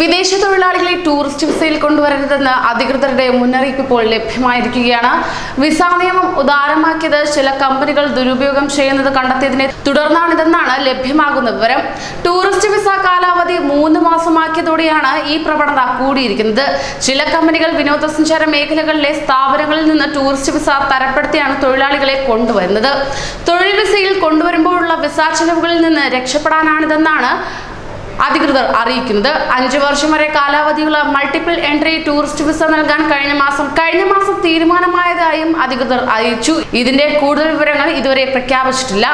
വിദേശ തൊഴിലാളികളെ ടൂറിസ്റ്റ് വിസയിൽ കൊണ്ടുവരരുതെന്ന് അധികൃതരുടെ മുന്നറിയിപ്പ് ഇപ്പോൾ ലഭ്യമായിരിക്കുകയാണ്. വിസ നിയമം ഉദാരമാക്കിയത് ചില കമ്പനികൾ ദുരുപയോഗം ചെയ്യുന്നത് കണ്ടെത്തിയതിനെ തുടർന്നാണിതെന്നാണ് ലഭ്യമാകുന്ന വിവരം. ടൂറിസ്റ്റ് വിസ കാലാവധി മൂന്ന് മാസമാക്കിയതോടെയാണ് ഈ പ്രവണത കൂടിയിരിക്കുന്നത്. ചില കമ്പനികൾ വിനോദസഞ്ചാര മേഖലകളിലെ സ്ഥാപനങ്ങളിൽ നിന്ന് ടൂറിസ്റ്റ് വിസ തരപ്പെടുത്തിയാണ് തൊഴിലാളികളെ കൊണ്ടുവരുന്നത്. തൊഴിൽ വിസയിൽ കൊണ്ടുവരുമ്പോഴുള്ള വിസ ചെലവുകളിൽ നിന്ന് രക്ഷപ്പെടാനാണിതെന്നാണ് അധികൃതർ അറിയിക്കുന്നത് അഞ്ചു വർഷം വരെ കാലാവധിയുള്ള മൾട്ടിപ്പിൾ എൻട്രി ടൂറിസ്റ്റ് വിസ നൽകാൻ കഴിഞ്ഞ മാസം കഴിഞ്ഞ മാസം തീരുമാനമായതായും അധികൃതർ അറിയിച്ചു. ഇതിന്റെ കൂടുതൽ വിവരങ്ങൾ ഇതുവരെ പ്രഖ്യാപിച്ചിട്ടില്ല.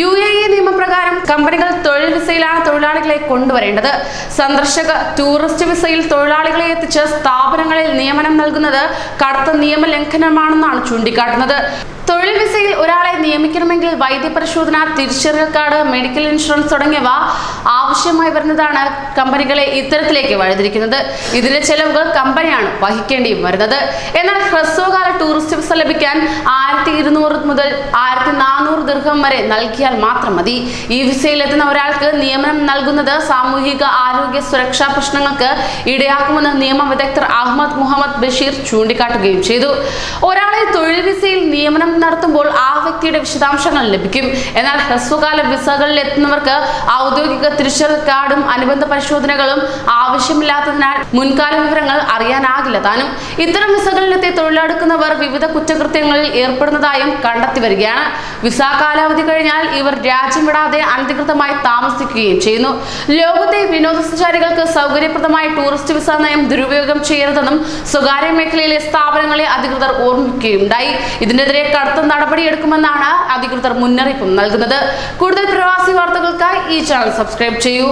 യു എ ഇ നിയമപ്രകാരം കമ്പനികൾ തൊഴിൽ വിസയിലാണ് തൊഴിലാളികളെ കൊണ്ടുവരേണ്ടത്. സന്ദർശക ടൂറിസ്റ്റ് വിസയിൽ തൊഴിലാളികളെ എത്തിച്ച് സ്ഥാപനങ്ങളിൽ നിയമനം നൽകുന്നത് കടുത്ത നിയമലംഘനമാണെന്നാണ് ചൂണ്ടിക്കാട്ടുന്നത്. തൊഴിൽ വിസയിൽ ഒരാളെ നിയമിക്കണമെങ്കിൽ വൈദ്യപരിശോധന തിരിച്ചറിയൽ കാർഡ് മെഡിക്കൽ ഇൻഷുറൻസ് തുടങ്ങിയവ ആവശ്യമായി വരുന്നതാണ് കമ്പനികളെ ഇത്തരത്തിലേക്ക് വഴിതിരിക്കുന്നത്. ഇതിന്റെ ചെലവുകൾ കമ്പനിയാണ് വഹിക്കേണ്ടിയും വരുന്നത്. എന്നാൽ ഹ്രസ്വകാല ടൂറിസ്റ്റ് വിസ ലഭിക്കാൻ ആയിരത്തി ഇരുന്നൂറ് മുതൽ ആയിരത്തി നാനൂറ് ദീർഘം വരെ നൽകിയാൽ മാത്രം മതി. ഈ വിസയിലെത്തുന്ന ഒരാൾക്ക് നിയമനം നൽകുന്നത് സാമൂഹിക ആരോഗ്യ സുരക്ഷാ പ്രശ്നങ്ങൾക്ക് ഇടയാക്കുമെന്ന് നിയമ വിദഗ്ധർ അഹമ്മദ് മുഹമ്മദ് ബഷീർ ചൂണ്ടിക്കാട്ടുകയും ചെയ്തു. ഒരാളെ തൊഴിൽ വിസയിൽ നിയമനം നടത്തുമ്പോൾ ആ വ്യക്തിയുടെ വിശദാംശങ്ങൾ ലഭിക്കും. എന്നാൽ ഹ്രസ്വകാല വിസകളിൽ എത്തുന്നവർക്ക് ഔദ്യോഗിക തിരിച്ചറിയൽ കാർഡും അനുബന്ധ പരിശോധനകളും ആവശ്യമില്ലാത്തതിനാൽ മുൻകാല വിവരങ്ങൾ അറിയാനാകില്ല താനും. ഇത്തരം വിസകളിലെത്തി തൊഴിലെടുക്കുന്നവർ വിവിധ കുറ്റകൃത്യങ്ങളിൽ ഏർപ്പെടുന്നതായും കണ്ടെത്തി വരികയാണ്. വിസ കാലാവധി കഴിഞ്ഞാൽ ഇവർ രാജ്യം വിടാതെ അനധികൃതമായി താമസിക്കുകയും ചെയ്യുന്നു. ലോകത്തെ വിനോദസഞ്ചാരികൾക്ക് സൗകര്യപ്രദമായ ടൂറിസ്റ്റ് വിസ നയം ദുരുപയോഗം ചെയ്യരുതെന്നും സ്വകാര്യ മേഖലയിലെ സ്ഥാപനങ്ങളെ അധികൃതർ ഓർമ്മിക്കുകയുണ്ടായി. ഇതിനെതിരെ കടുത്ത നടപടിയെടുക്കുമെന്നാണ് അധികൃതർ മുന്നറിയിപ്പും നൽകുന്നത്. കൂടുതൽ പ്രവാസി വാർത്തകൾക്കായി ഈ ചാനൽ സബ്സ്ക്രൈബ് ചെയ്യൂ.